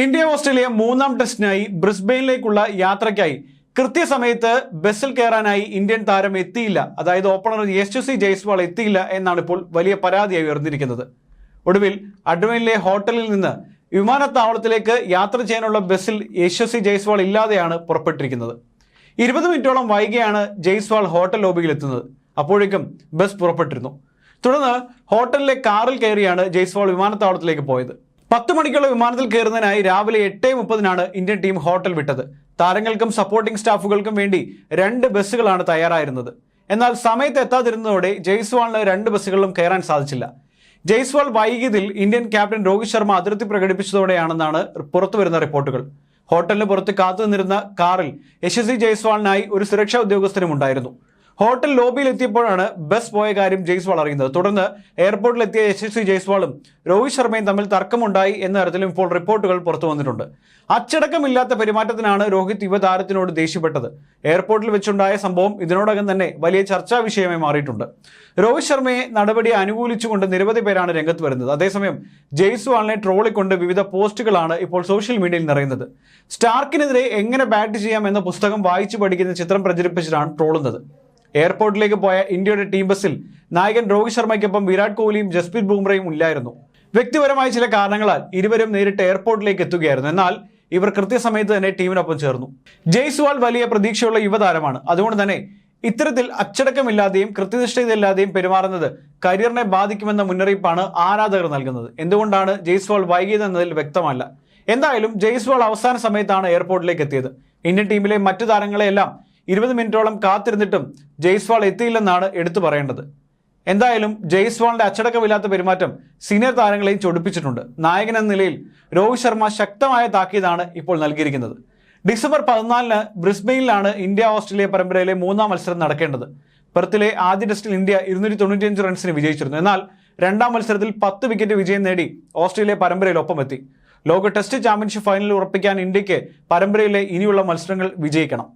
India Australia മൂന്നാം ടെസ്റ്റിനായി ബ്രിസ്ബെയിനിലേക്കുള്ള യാത്രയ്ക്കായി കൃത്യസമയത്ത് ബസ്സിൽ കയറാനായി ഇന്ത്യൻ താരം എത്തിയില്ല. അതായത് ഓപ്പണർ യശസ്വി ജയ്സ്വാൾ എത്തിയില്ല എന്നാണ് ഇപ്പോൾ വലിയ പരാതിയായി ഉയർന്നിരിക്കുന്നത്. ഒടുവിൽ അഡ്വൈനിലെ ഹോട്ടലിൽ നിന്ന് വിമാനത്താവളത്തിലേക്ക് യാത്ര ചെയ്യാനുള്ള ബസ്സിൽ യശസ്വി ജയ്സ്വാൾ ഇല്ലാതെയാണ് പുറപ്പെട്ടിരിക്കുന്നത്. ഇരുപത് മിനിറ്റോളം വൈകിയാണ് ജയ്സ്വാൾ ഹോട്ടൽ ലോബിയിൽ എത്തുന്നത്. അപ്പോഴേക്കും ബസ് പുറപ്പെട്ടിരുന്നു. തുടർന്ന് ഹോട്ടലിലെ കാറിൽ കയറിയാണ് ജയ്സ്വാൾ വിമാനത്താവളത്തിലേക്ക് പോയത്. പത്ത് മണിക്കുള്ള വിമാനത്തിൽ കയറുന്നതിനായി രാവിലെ എട്ട് മുപ്പതിനാണ് ഇന്ത്യൻ ടീം ഹോട്ടൽ വിട്ടത്. താരങ്ങൾക്കും സപ്പോർട്ടിംഗ് സ്റ്റാഫുകൾക്കും വേണ്ടി രണ്ട് ബസ്സുകളാണ് തയ്യാറായിരുന്നത്. എന്നാൽ സമയത്ത് എത്താതിരുന്നതോടെ ജയ്സ്വാളിന് രണ്ട് ബസ്സുകളിലും കയറാൻ സാധിച്ചില്ല. ജയ്സ്വാൾ വൈകിയതിൽ ഇന്ത്യൻ ക്യാപ്റ്റൻ രോഹിത് ശർമ്മ അതിർത്തി പ്രകടിപ്പിച്ചതോടെയാണെന്നാണ് പുറത്തുവരുന്ന റിപ്പോർട്ടുകൾ. ഹോട്ടലിന് പുറത്ത് കാത്തു നിന്നിരുന്ന കാറിൽ യശസ്വി ജയ്സ്വാളിനായി ഒരു സുരക്ഷാ ഉദ്യോഗസ്ഥനും ഉണ്ടായിരുന്നു ഹോട്ടൽ ലോബിയിൽ എത്തിയപ്പോഴാണ് ബസ് പോയ കാര്യം ജയ്സ്വാൾ അറിയുന്നത്. തുടർന്ന് എയർപോർട്ടിലെത്തിയ യശസ്വി ജയ്സ്വാളും രോഹിത് ശർമ്മയും തമ്മിൽ തർക്കമുണ്ടായി എന്ന തരത്തിലും ഇപ്പോൾ റിപ്പോർട്ടുകൾ പുറത്തു വന്നിട്ടുണ്ട്. അച്ചടക്കമില്ലാത്ത പെരുമാറ്റത്തിനാണ് രോഹിത് യുവതാരത്തിനോട് ദേഷ്യപ്പെട്ടത്. എയർപോർട്ടിൽ വെച്ചുണ്ടായ സംഭവം ഇതിനോടകം തന്നെ വലിയ ചർച്ചാ വിഷയമായി മാറിയിട്ടുണ്ട്. രോഹിത് ശർമ്മയെ നടപടി അനുകൂലിച്ചുകൊണ്ട് നിരവധി പേരാണ് രംഗത്ത് വരുന്നത്. അതേസമയം ജയ്സ്വാളിനെ ട്രോളിക്കൊണ്ട് വിവിധ പോസ്റ്റുകളാണ് ഇപ്പോൾ സോഷ്യൽ മീഡിയയിൽ നിറയുന്നത്. സ്റ്റാർക്കിനെതിരെ എങ്ങനെ ബാറ്റ് ചെയ്യാം എന്ന പുസ്തകം വായിച്ചു പഠിക്കുന്ന ചിത്രം പ്രചരിപ്പിച്ചിട്ടാണ് ട്രോളുന്നത്. എയർപോർട്ടിലേക്ക് പോയ ഇന്ത്യയുടെ ടീം ബസ്സിൽ നായകൻ രോഹിത് ശർമ്മയ്ക്കൊപ്പം വിരാട് കോഹ്ലിയും ജസ്പ്രീത് ബുംറയും ഇല്ലായിരുന്നു വ്യക്തിപരമായ ചില കാരണങ്ങളാൽ ഇരുവരും നേരിട്ട് എയർപോർട്ടിലേക്ക് എത്തുകയായിരുന്നു. എന്നാൽ ഇവർ കൃത്യസമയത്ത് തന്നെ ടീമിനൊപ്പം ചേർന്നു. ജയ്സ്വാൾ വലിയ പ്രതീക്ഷയുള്ള യുവതാരമാണ് അതുകൊണ്ട് തന്നെ ഇത്തരത്തിൽ അച്ചടക്കമില്ലാതെയും കൃത്യനിഷ്ഠതയില്ലാതെയും പെരുമാറുന്നത് കരിയറിനെ ബാധിക്കുമെന്ന മുന്നറിയിപ്പാണ് ആരാധകർ നൽകുന്നത്. എന്തുകൊണ്ടാണ് ജയ്സ്വാൾ വൈകിയതെന്നതിൽ വ്യക്തമല്ല. എന്തായാലും ജയ്സ്വാൾ അവസാന സമയത്താണ് എയർപോർട്ടിലേക്ക് എത്തിയത്. ഇന്ത്യൻ ടീമിലെ മറ്റു താരങ്ങളെയെല്ലാം ഇരുപത് മിനിറ്റോളം കാത്തിരുന്നിട്ടും ജയ്സ്വാൾ എത്തിയില്ലെന്നാണ് എടുത്തു പറയേണ്ടത്. എന്തായാലും ജയ്സ്വാളിന്റെ അച്ചടക്കമില്ലാത്ത പെരുമാറ്റം സീനിയർ താരങ്ങളെയും ചൊടിപ്പിച്ചിട്ടുണ്ട്. നായകൻ എന്ന നിലയിൽ രോഹിത് ശർമ്മ ശക്തമായ താക്കീതാണ് ഇപ്പോൾ നൽകിയിരിക്കുന്നത്. ഡിസംബർ പതിനാലിന് ബ്രിസ്ബെയിനിലാണ് ഇന്ത്യ ഓസ്ട്രേലിയ പരമ്പരയിലെ മൂന്നാം മത്സരം നടക്കേണ്ടത്. പെർത്തിലെ ആദ്യ ടെസ്റ്റിൽ ഇന്ത്യ ഇരുന്നൂറ്റി തൊണ്ണൂറ്റിയഞ്ച് റൺസിന് വിജയിച്ചിരുന്നു. എന്നാൽ രണ്ടാം മത്സരത്തിൽ പത്ത് വിക്കറ്റ് വിജയം നേടി ഓസ്ട്രേലിയ പരമ്പരയിൽ ഒപ്പമെത്തി ലോക ടെസ്റ്റ് ചാമ്പ്യൻഷിപ്പ് ഫൈനൽ ഉറപ്പിക്കാൻ ഇന്ത്യയ്ക്ക് പരമ്പരയിലെ ഇനിയുള്ള മത്സരങ്ങൾ വിജയിക്കണം.